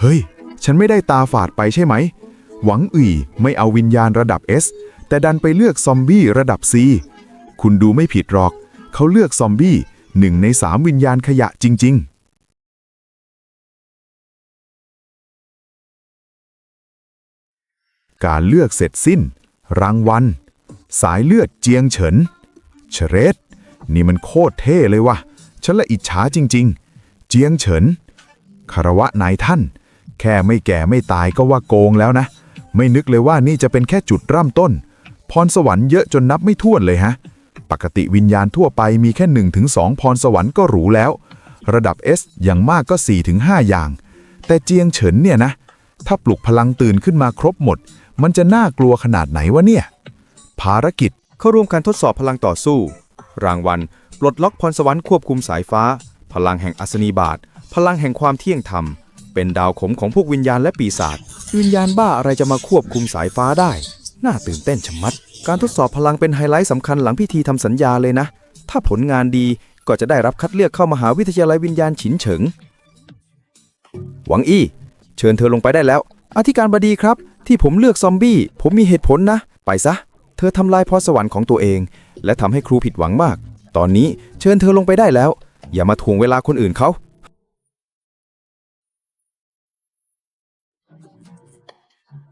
เฮ้ย ฉันไม่ได้ตาฝาดไปใช่ไหม หวังอื่ไม่เอาวิญญาณระดับ S แต่ดันไปเลือกซอมบี้ระดับ C คุณดูไม่ผิดหรอก เขาเลือกซอมบี้หนึ่งในสามวิญญาณขยะจริง ๆการเลือกเสร็จสิ้น รางวัล สายเลือดเจียงเฉินเฉเรตนี่มันโคตรเท่เลยวะฉันละอิจฉาจริง ๆ เจียงเฉินคารวะนายท่าน แค่ไม่แก่ไม่ตายก็ว่าโกงแล้วนะ ไม่นึกเลยว่านี่จะเป็นแค่จุดเริ่มต้น พรสวรรค์เยอะจนนับไม่ถ้วนเลยฮะ ปกติวิญญาณทั่วไปมีแค่ 1-2ถึง2พรสวรรค์ก็หรูแล้ว ระดับ S อย่างมากก็4-5ถึง5อย่าง แต่เจียงเฉินเนี่ยนะ ถ้าปลุกพลังตื่นขึ้นมาครบหมด มันจะน่ากลัวขนาดไหนวะเนี่ย ภารกิจเข้าร่วมการทดสอบพลังต่อสู้ รางวัลปลดล็อกพรสวรรค์ควบคุมสายฟ้า พลังแห่งอัศนีบาทพลังแห่งความเที่ยงธรรม เป็นดาวขมของพวกวิญญาณและปีศาจวิญญาณบ้าอะไรจะมาควบคุมสายฟ้าได้ น่าตื่นเต้นชะมัด การทดสอบพลังเป็นไฮไลท์สำคัญหลังพิธีทำสัญญาเลยนะ ถ้าผลงานดีก็จะได้รับคัดเลือกเข้ามหาวิทยาลัยวิญญาณฉินเฉิง หวังอี้ เชิญเธอลงไปได้แล้ว อธิการบดีครับ ที่ผมเลือกซอมบี้ ผมมีเหตุผลนะ ไปซะ เธอทำลายพรสวรรค์ของตัวเอง และทำให้ครูผิดหวังมาก ตอนนี้เชิญเธอลงไปได้แล้ว อย่ามาถ่วงเวลาคนอื่นเขา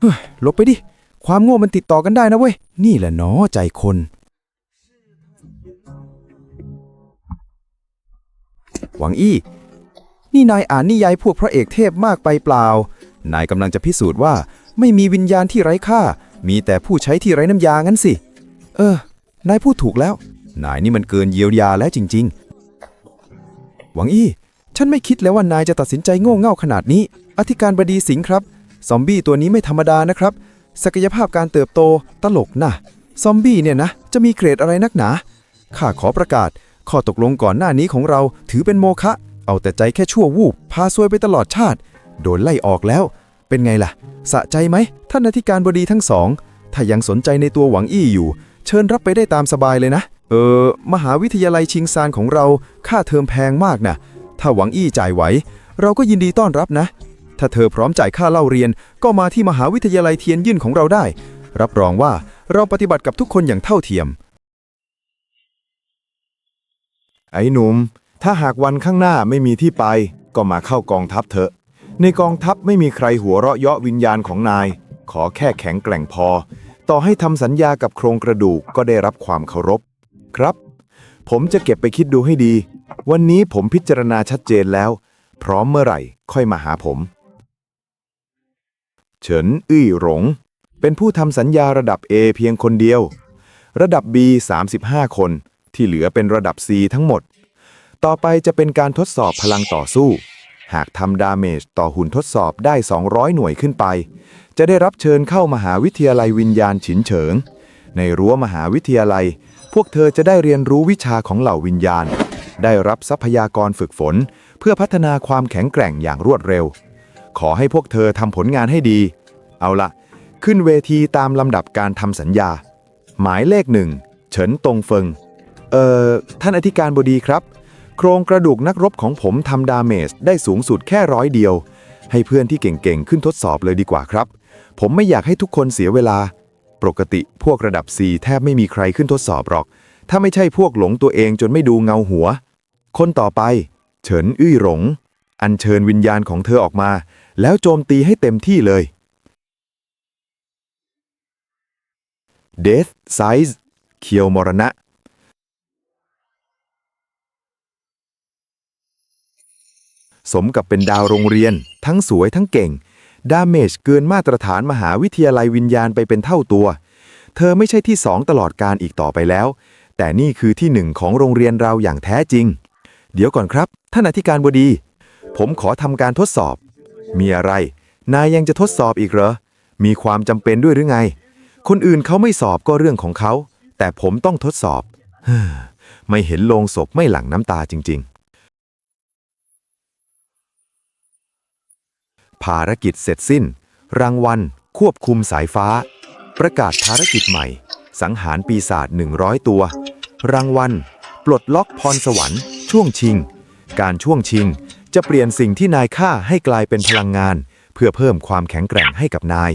เฮ้ยหลบไปดิ ความโง่มันติดต่อกันได้นะเว้ย นี่แหละเนาะใจคน หวังอี้ นี่นายอ่านนิยายพวกพระเอกเทพมากไปเปล่า นายกำลังจะพิสูจน์ว่า ไม่มีวิญญาณที่ไร้ค่า มีแต่ผู้ใช้ที่ไร้น้ำยางั้นสิ เออ นายพูดถูกแล้ว นายนี่มันเกินเยียวยาแล้วจริง ๆ หวังอี้ ฉันไม่คิดแล้วว่านายจะตัดสินใจโง่เง่าขนาดนี้ อธิการบดีสิงห์ครับ ซอมบี้ตัวนี้ไม่ธรรมดานะครับ ศักยภาพการเติบโตตลกนะซอมบี้เนี่ยนะ จะมีเกรดอะไรนักหนา ข้าขอประกาศ ข้อตกลงก่อนหน้านี้ของเราถือเป็นโมฆะเอาแต่ใจแค่ชั่ววูบพาซวยไปตลอดชาติ โดนไล่ออกแล้ว เป็นไงล่ะ สะใจไหมท่านอธิการบดีทั้งสอง ถ้ายังสนใจในตัวหวังอี้อยู่ เชิญรับไปได้ตามสบายเลยนะ เออ มหาวิทยาลัยชิงซานของเราค่าเทอมแพงมากนะถ้าหวังอี้จ่ายไหว เราก็ยินดีต้อนรับนะ ถ้าเธอพร้อมจ่ายค่าเล่าเรียน ก็มาที่มหาวิทยาลัยเทียนยื่นของเราได้ รับรองว่าเราปฏิบัติกับทุกคนอย่างเท่าเทียม ไอ้หนุ่ม ถ้าหากวันข้างหน้าไม่มีที่ไป ก็มาเข้ากองทัพเถอะ ในกองทัพไม่มีใครหัวเราะเยาะวิญญาณของนาย ขอแค่แข็งแกร่งพอ ต่อให้ทำสัญญากับโครงกระดูกก็ได้รับความเคารพ ครับ ผมจะเก็บไปคิดดูให้ดี วันนี้ผมพิจารณาชัดเจนแล้ว พร้อมเมื่อไหร่ ค่อยมาหาผม เฉินอี้หลง เป็นผู้ทำสัญญาระดับ A เพียงคนเดียว ระดับ B 35 คน ที่เหลือเป็นระดับ C ทั้งหมด ต่อไปจะเป็นการทดสอบพลังต่อสู้ หากทำดาเมจต่อหุ่นทดสอบได้ 200 หน่วยขึ้นไป จะได้รับเชิญเข้ามหาวิทยาลัยวิญญาณฉินเฉิง ในรั้วมหาวิทยาลัย พวกเธอจะได้เรียนรู้วิชาของเหล่าวิญญาณ ได้รับทรัพยากรฝึกฝน เพื่อพัฒนาความแข็งแกร่งอย่างรวดเร็ว ขอให้พวกเธอทำผลงานให้ดี เอาละขึ้นเวทีตามลำดับการทำสัญญา หมายเลขหนึ่งเฉินตงเฟิง เอ่อ ท่านอธิการบดีครับ โครงกระดูกนักรบของผมทำดาเมจได้สูงสุดแค่ร้อยเดียว ให้เพื่อนที่เก่งๆ ขึ้นทดสอบเลยดีกว่าครับ ผมไม่อยากให้ทุกคนเสียเวลา ปกติพวกระดับ4แทบไม่มีใครขึ้นทดสอบหรอก ถ้าไม่ใช่พวกหลงตัวเองจนไม่ดูเงาหัว คนต่อไป เฉินอื้อหลง อัญเชิญวิญญาณของเธอออกมา แล้วโจมตีให้เต็มที่เลย Death Size เคียวมรณะ สมกับเป็นดาวโรงเรียน ทั้งสวยทั้งเก่ง ดาเมจเกินมาตรฐานมหาวิทยาลัยวิญญาณไปเป็นเท่าตัว เธอไม่ใช่ที่สองตลอดการอีกต่อไปแล้ว แต่นี่คือที่หนึ่งของโรงเรียนเราอย่างแท้จริง เดี๋ยวก่อนครับ ท่านอธิการบดี ผมขอทำการทดสอบ มีอะไร นายยังจะทดสอบอีกเหรอ มีความจำเป็นด้วยหรือไง คนอื่นเขาไม่สอบก็เรื่องของเขา แต่ผมต้องทดสอบฮไม่เห็นโลงศพไม่หลั่งน้ำตาจริง ๆ ภารกิจเสร็จสิ้น รางวัล ควบคุมสายฟ้า ประกาศภารกิจใหม่ สังหารปีศาจ100 ตัว รางวัล ปลดล็อกพรสวรรค์ ช่วงชิง การช่วงชิง จะเปลี่ยนสิ่งที่นายฆ่าให้กลายเป็นพลังงาน เพื่อเพิ่มความแข็งแกร่งให้กับนาย